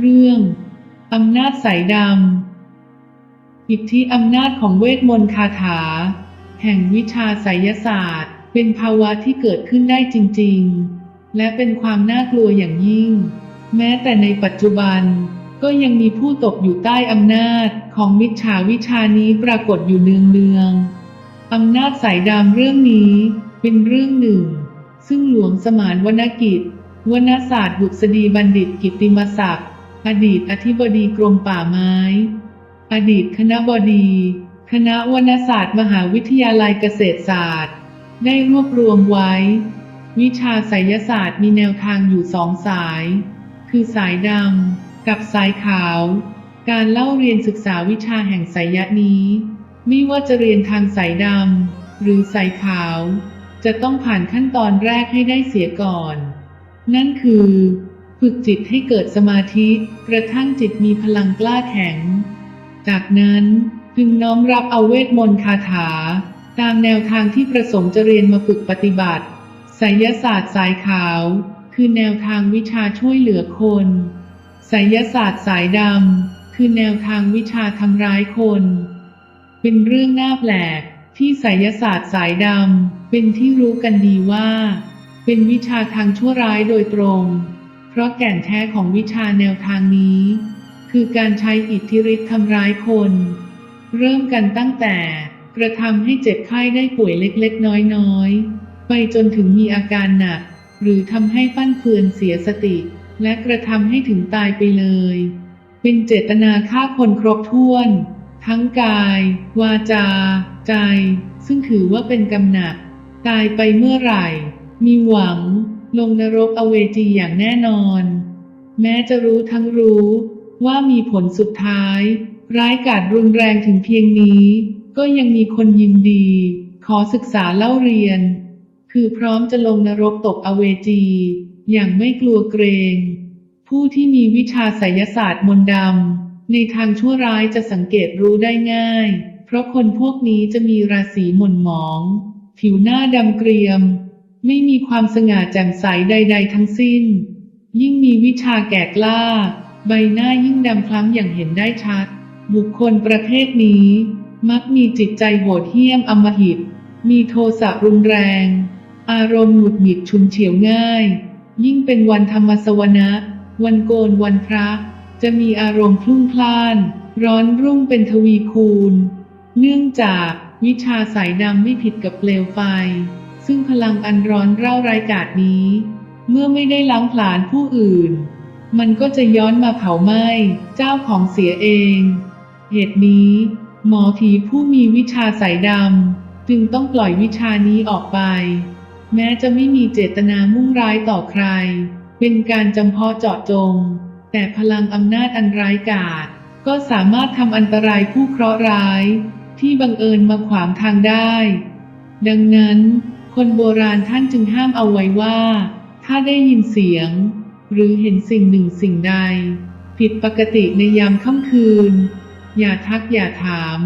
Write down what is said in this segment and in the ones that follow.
เรื่อง อำนาจสายดำ อิทธิอำนาจของเวทมนต์คาถา แห่งวิชาไสยศาสตร์ เป็นภาวะที่เกิดขึ้นได้จริง ๆ และเป็นความน่ากลัวอย่างยิ่ง แม้แต่ในปัจจุบัน ก็ยังมีผู้ตกอยู่ใต้อำนาจของมิจฉาวิชานี้ปรากฏอยู่เนืองๆอำนาจสายดำเรื่องนี้เป็นเรื่องหนึ่ง ซึ่งหลวงสมานวรรณกิจวรรณศาสตร์บุษดีบัณฑิตกิตติมศักดิ์ อดีตอธิบดีกรมป่าไม้ อดีตคณะบดี คณะวรรณศาสตร์มหาวิทยาลัยเกษตรศาสตร์ ได้รวบรวมไว้ วิชาไสยศาสตร์มีแนวทางอยู่สองสาย คือสายดำกับสายขาว การเล่าเรียนศึกษาวิชาแห่งไสยะนี้ ไม่ว่าจะเรียนทางสายดำหรือสายขาว จะต้องผ่านขั้นตอนแรกให้ได้เสียก่อน นั่นคือ ฝึกจิตให้เกิดสมาธิ กระทั่งจิตมีพลังกล้าแข็ง จากนั้นพึงน้อมรับเอาเวทมนต์คาถา ตามแนวทางที่ประสงค์จะเรียนมาฝึกปฏิบัติไสยศาสตร์สายขาว คือแนวทางวิชาช่วยเหลือคนไสยศาสตร์สายดำคือแนวทางวิชาทำร้ายคน เป็นเรื่องน่าแปลกที่ไสยศาสตร์สายดำเป็นที่รู้กันดีว่า เป็นวิชาทางชั่วร้ายโดยตรง เพราะแก่นแท้ของวิชาแนวทางนี้ คือการใช้อิทธิฤทธิ์ทำร้ายคน เริ่มกันตั้งแต่กระทำให้เจ็บไข้ได้ป่วยเล็กๆ น้อยๆ ไปจนถึงมีอาการหนัก หรือทำให้ฟั่นเฟือนเสียสติ และกระทำให้ถึงตายไปเลย เป็นเจตนาฆ่าคนครบถ้วน ทั้งกาย วาจา ใจ ซึ่งถือว่าเป็นกำหนัก ตายไปเมื่อไหร่ มีหวัง ลงนรกอเวจีอย่างแน่นอน แม้จะรู้ทั้งรู้ว่ามีผลสุดท้าย ร้ายกาจรุนแรงถึงเพียงนี้ ก็ยังมีคนยินดี ขอศึกษาเล่าเรียน คือพร้อมจะลงนรกตกอเวจี อย่างไม่กลัวเกรง ผู้ที่มีวิชาไสยศาสตร์มนต์ดำในทางชั่วร้ายจะสังเกตรู้ได้ง่าย เพราะคนพวกนี้จะมีราศีหม่นหมอง ผิวหน้าดำเกรียม ไม่มีความสง่าแจ่มใสใด ๆ ทั้งสิ้น ยิ่งมีวิชาแก่กล้า ใบหน้ายิ่งดำคล้ำอย่างเห็นได้ชัด บุคคลประเภทนี้ มักมีจิตใจโหดเหี้ยมอำมหิต มีโทสะรุนแรง อารมณ์หงุดหงิดฉุนเฉียวง่าย ยิ่งเป็นวันธรรมสวนะวันโกนวันพระ จะมีอารมณ์พลุ่งพล่าน ร้อนรุ่งเป็นทวีคูณ เนื่องจากวิชาสายดำไม่ผิดกับเปลวไฟ ซึ่งพลังอันร้อนเร่าร้ายกาจนี้ เมื่อไม่ได้ล้างผลาญผู้อื่น มันก็จะย้อนมาเผาไหม้เจ้าของเสียเอง เหตุนี้ หมอผีผู้มีวิชาสายดำจึงต้องปล่อยวิชานี้ออกไป แม้จะไม่มีเจตนามุ่งร้ายต่อใคร เป็นการจำเพาะเจาะจง แต่พลังอำนาจอันร้ายกาจก็สามารถทำอันตรายผู้เคราะห์ร้าย ที่บังเอิญมาขวางทางได้ ดังนั้น คนโบราณท่านจึงห้ามเอาไว้ว่า ถ้าได้ยินเสียง หรือเห็นสิ่งหนึ่งสิ่งใด ผิดปกติในยามค่ำคืน อย่าทักอย่าถาม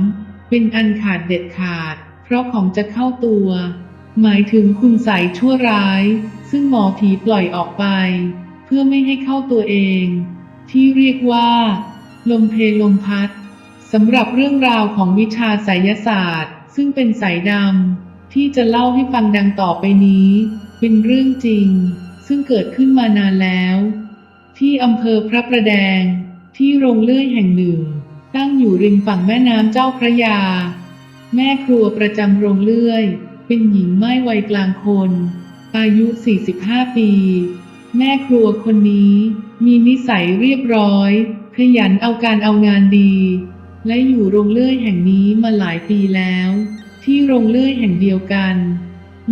เป็นอันขาดเด็ดขาด เพราะของจะเข้าตัว หมายถึงคุณใสยชั่วร้าย ซึ่งหมอผีปล่อยออกไป เพื่อไม่ให้เข้าตัวเอง ที่เรียกว่า ลมเพลมพัดสำหรับเรื่องราวของวิชาไสยศาสตร์ ซึ่งเป็นสายดำ ที่จะเล่าให้ฟังดังต่อไปนี้ เป็นเรื่องจริง ซึ่งเกิดขึ้นมานานแล้ว ที่อำเภอพระประแดง ที่โรงเลื่อยแห่งหนึ่ง ตั้งอยู่ริมฝั่งแม่น้ำเจ้าพระยา แม่ครัวประจำโรงเลื่อย เป็นหญิงไม้วัยกลางคน อายุ 45 ปี แม่ครัวคนนี้ มีนิสัยเรียบร้อย ขยันเอาการเอางานดี และอยู่โรงเลื่อยแห่งนี้มาหลายปีแล้ว ที่โรงเลื่อยแห่งเดียวกัน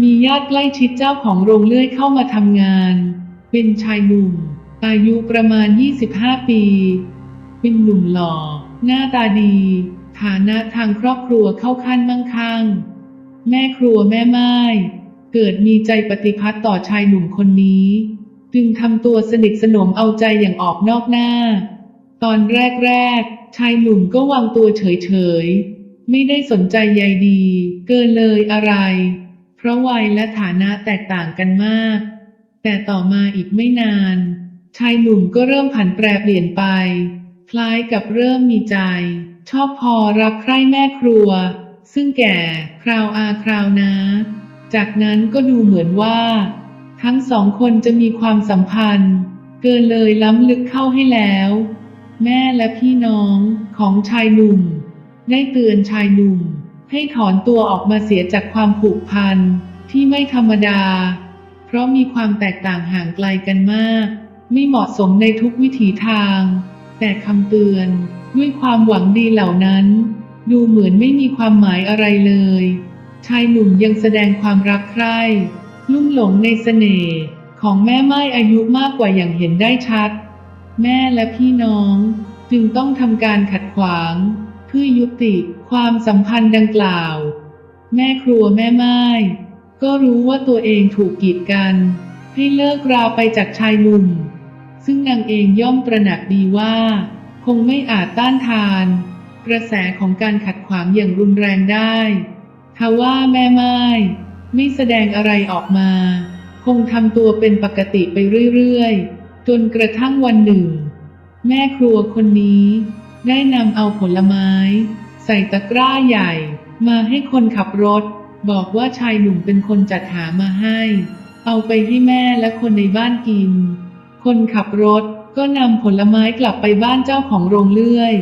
มีญาติใกล้ชิดเจ้าของโรงเลื่อยเข้ามาทำงาน เป็นชายหนุ่ม อายุประมาณ 25 ปี เป็นหนุ่มหล่อ หน้าตาดี ฐานะทางครอบครัวเข้าขั้นมั่งคั่ง แม่ครัวแม่ไม้เกิดมีใจปฏิพัติต่อชายหนุ่มคนนี้ จึงทำตัวสนิทสนมเอาใจอย่างออกนอกหน้า ตอนแรกๆ ชายหนุ่มก็วางตัวเฉยๆ ไม่ได้สนใจใยดี เกินเลยอะไร เพราะวัยและฐานะแตกต่างกันมาก แต่ต่อมาอีกไม่นาน ชายหนุ่มก็เริ่มผันแปรเปลี่ยนไป คล้ายกับเริ่มมีใจ ชอบพอรักใคร่แม่ครัว ซึ่งแก่คราวอาคราวนาจากนั้นก็ดูเหมือนว่า ทั้งสองคนจะมีความสัมพันธ์ เกินเลยล้ำลึกเข้าให้แล้ว แม่และพี่น้องของชายหนุ่ม ได้เตือนชายหนุ่ม ให้ถอนตัวออกมาเสียจากความผูกพันที่ไม่ธรรมดา เพราะมีความแตกต่างห่างไกลกันมาก ไม่เหมาะสมในทุกวิถีทาง แต่คำเตือนด้วยความหวังดีเหล่านั้น ดูเหมือนไม่มีความหมายอะไรเลย ชายหนุ่มยังแสดงความรักใคร่ลุ่มหลงในเสน่ห์ของแม่ไม้อายุมากกว่าอย่างเห็นได้ชัด แม่และพี่น้องจึงต้องทำการขัดขวาง พื่อยุติความสัมพันธ์ดังกล่าว แม่ครัวแม่ไม้ก็รู้ว่าตัวเองถูกกีดกัน ให้เลิกราไปจากชายหนุ่ม ซึ่งนางเองย่อมตระหนักดีว่า คงไม่อาจต้านทาน กระแสของการขัดขวางอย่างรุนแรงได้ทว่าแม่ไม้ไม่แสดงอะไรออกมา คงทำตัวเป็นปกติไปเรื่อยๆ จนกระทั่งวันหนึ่ง แม่ครัวคนนี้ ได้นำเอาผลไม้ ใส่ตะกร้าใหญ่ มาให้คนขับรถ บอกว่าชายหนุ่มเป็นคนจัดหามาให้ เอาไปให้แม่และคนในบ้านกิน คนขับรถก็นำผลไม้กลับไปบ้านเจ้าของโรงเลื่อย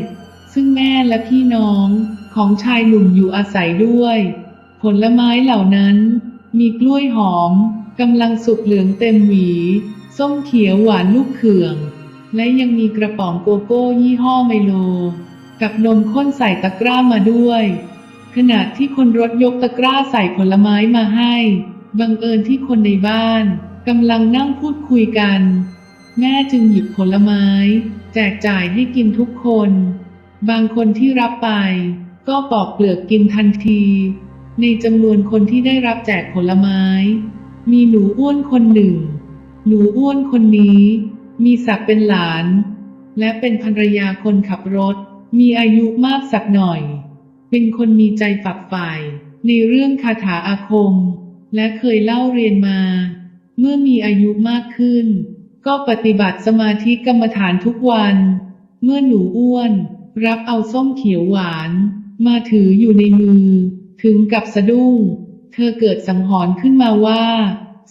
ซึ่งแม่และพี่น้องของชายหนุ่มอยู่อาศัยด้วย ผลไม้เหล่านั้น มีกล้วยหอมกำลังสุกเหลืองเต็มหวี ส้มเขียวหวานลูกเขือง และยังมีกระป๋องโกโก้ยี่ห้อไมโล กับนมข้นใส่ตะกร้ามาด้วย ขณะที่คนรถยกตะกร้าใส่ผลไม้มาให้ บังเอิญที่คนในบ้านกำลังนั่งพูดคุยกัน แม่จึงหยิบผลไม้ แจกจ่ายให้กินทุกคน บางคนที่รับไป ก็ปอกเปลือกกินทันที ในจำนวนคนที่ได้รับแจกผลไม้ มีหนูอ้วนคนหนึ่ง หนูอ้วนคนนี้ มีศักดิ์เป็นหลาน และเป็นภรรยาคนขับรถ มีอายุมากสักหน่อย เป็นคนมีใจฝักใฝ่ในเรื่องคาถาอาคม และเคยเล่าเรียนมา เมื่อมีอายุมากขึ้น ก็ปฏิบัติสมาธิกรรมฐานทุกวัน เมื่อหนูอ้วน รับเอาส้มเขียวหวาน มาถืออยู่ในมือ ถึงกับสะดุ้ง เธอเกิดสังหรณ์ขึ้นมาว่า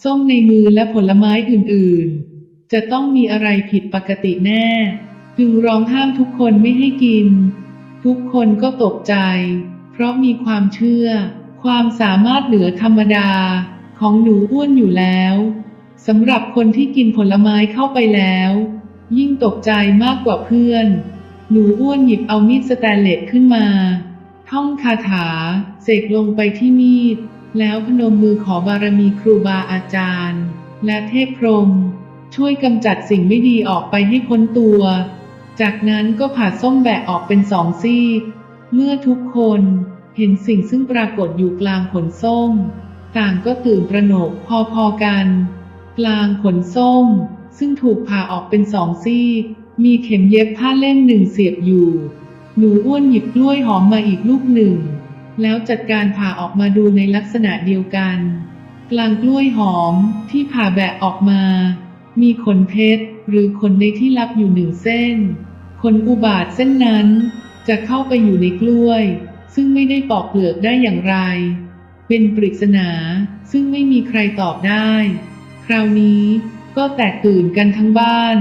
ส้มในมือและผลไม้อื่นๆ จะต้องมีอะไรผิดปกติแน่ จึงร้องห้ามทุกคนไม่ให้กิน ทุกคนก็ตกใจ เพราะมีความเชื่อ ความสามารถเหนือธรรมดา ของหนูอ้วนอยู่แล้วสำหรับคนที่กินผลไม้เข้าไปแล้ว ยิ่งตกใจมากกว่าเพื่อน หนูอ้วนหยิบเอามีดสแตนเลสขึ้นมา ท่องคาถา เสกลงไปที่มีด แล้วพนมมือขอบารมีครูบาอาจารย์ และเทพพรหม ช่วยกำจัดสิ่งไม่ดีออกไปให้พ้นตัว จากนั้นก็ผ่าส้มแบะออกเป็นสองซีกเมื่อทุกคนเห็นสิ่งซึ่งปรากฏอยู่กลางผลส้ม ต่างก็ตื่นตระหนกพอๆกัน กลางผลส้ม ซึ่งถูกผ่าออกเป็นสองซีกมีเข็มเย็บผ้าเล่มหนึ่งเสียบอยู่ หนูอ้วนหยิบกล้วยหอมมาอีกลูกหนึ่ง แล้วจัดการผ่าออกมาดูในลักษณะเดียวกัน กลางกล้วยหอมที่ผ่าแบะออกมา มีขนเพชร หรือขนในที่ลับอยู่หนึ่งเส้น ขนอุบาทเส้นนั้น จะเข้าไปอยู่ในกล้วย ซึ่งไม่ได้ปอกเปลือกได้อย่างไร เป็นปริศนาซึ่งไม่มีใครตอบได้ คราวนี้ก็แตกตื่นกันทั้งบ้าน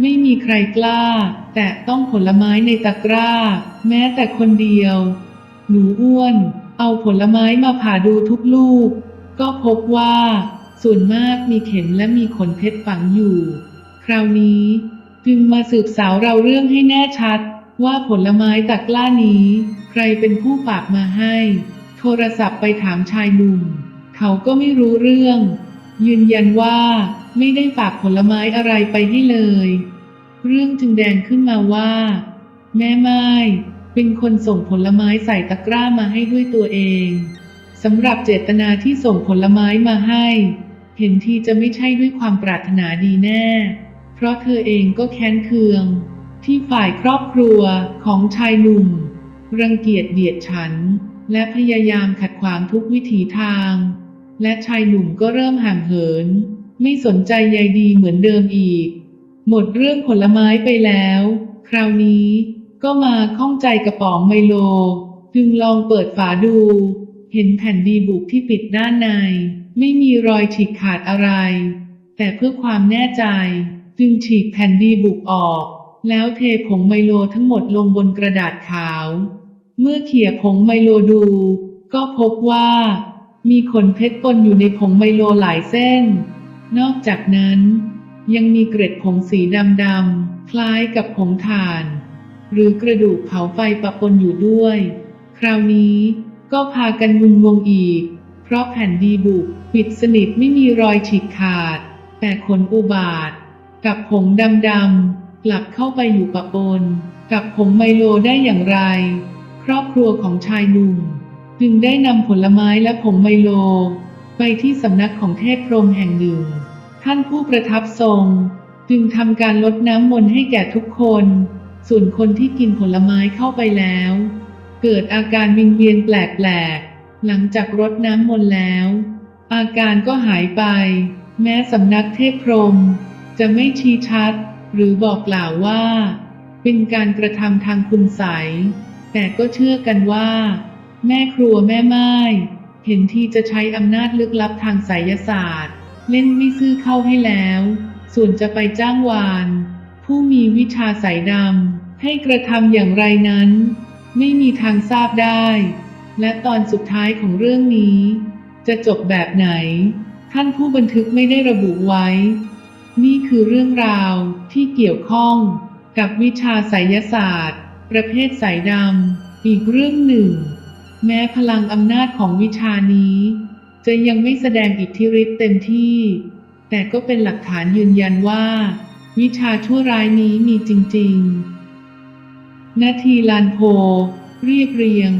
ไม่มีใครกล้า แต่ต้องผลไม้ในตะกร้า แม้แต่คนเดียว หนูอ้วน เอาผลไม้มาผ่าดูทุกลูก ก็พบว่า ส่วนมากมีเข็มและมีขนเพชรฝังอยู่ คราวนี้ จึงมาสืบสาวเราเรื่องให้แน่ชัด ว่าผลไม้ตะกร้านี้ ใครเป็นผู้ฝากมาให้ โทรศัพท์ไปถามชายหนุ่ม เขาก็ไม่รู้เรื่อง ยืนยันว่าไม่ได้ฝากผลไม้อะไรไปให้เลย เรื่องจึงแดงขึ้นมาว่า แม่ไม้เป็นคนส่งผลไม้ใส่ตะกร้ามาให้ด้วยตัวเองสำหรับเจตนาที่ส่งผลไม้มาให้ เห็นทีจะไม่ใช่ด้วยความปรารถนาดีแน่ เพราะเธอเองก็แค้นเคือง ที่ฝ่ายครอบครัวของชายหนุ่ม รังเกียจเดียดฉัน และพยายามขัดขวางทุกวิถีทาง และชายหนุ่มก็เริ่มห่างเหิน ไม่สนใจใยดีเหมือนเดิมอีก หมดเรื่องผลไม้ไปแล้ว คราวนี้ก็มาข้องใจกระป๋องไมโล จึงลองเปิดฝาดู เห็นแผ่นดีบุกที่ปิดด้านใน ไม่มีรอยฉีกขาดอะไร แต่เพื่อความแน่ใจ จึงฉีกแผ่นดีบุกออก แล้วเทผงไมโลทั้งหมดลงบนกระดาษขาว เมื่อเขี่ยผงไมโลดู ก็พบว่า มีขนเพชรปนอยู่ในผงไมโลหลายเส้น นอกจากนั้น ยังมีเกร็ดผงสีดำๆคล้ายกับผงถ่าน หรือกระดูกเผาไฟปะปนอยู่ด้วย คราวนี้ก็พากันงุนงงอีก ราะแผ่นดีบุกปิดสนิทไม่มีรอยฉีกขาด แต่ขนอุบาท กับผงดำๆกลับเข้าไปอยู่ปะปน กับผงไมโลได้อย่างไร ครอบครัวของชายหนุ่ม จึงได้นำผลไม้และผงไมโล ไปที่สำนักของเทพพรมแห่งหนึ่ง ท่านผู้ประทับทรง จึงทำการลดน้ำมนต์ให้แก่ทุกคน ส่วนคนที่กินผลไม้เข้าไปแล้ว เกิดอาการวิงเวียนแปลกๆ หลังจากรดน้ำมนต์แล้ว อาการก็หายไป แม้สำนักเทพพรหมจะไม่ชี้ชัด หรือบอกกล่าวว่า เป็นการกระทำทางคุณไสยแต่ก็เชื่อกันว่า แม่ครัวแม่ไม้เห็นที่จะใช้อำนาจลึกลับทางไสยศาสตร์ เล่นไม่ซื่อเข้าให้แล้ว ส่วนจะไปจ้างวาน ผู้มีวิชาสายดำให้กระทำอย่างไรนั้น ไม่มีทางทราบได้ และตอนสุดท้ายของเรื่องนี้ จะจบแบบไหน ท่านผู้บันทึกไม่ได้ระบุไว้ นี่คือเรื่องราวที่เกี่ยวข้องกับวิชาไสยศาสตร์ ประเภทสายดำอีกเรื่องหนึ่ง แม้พลังอำนาจของวิชานี้ จะยังไม่แสดงอิทธิฤทธิ์เต็มที่ แต่ก็เป็นหลักฐานยืนยันว่า วิชาชั่วร้ายนี้มีจริง ๆ นาทีลานโพ เรียบเรียง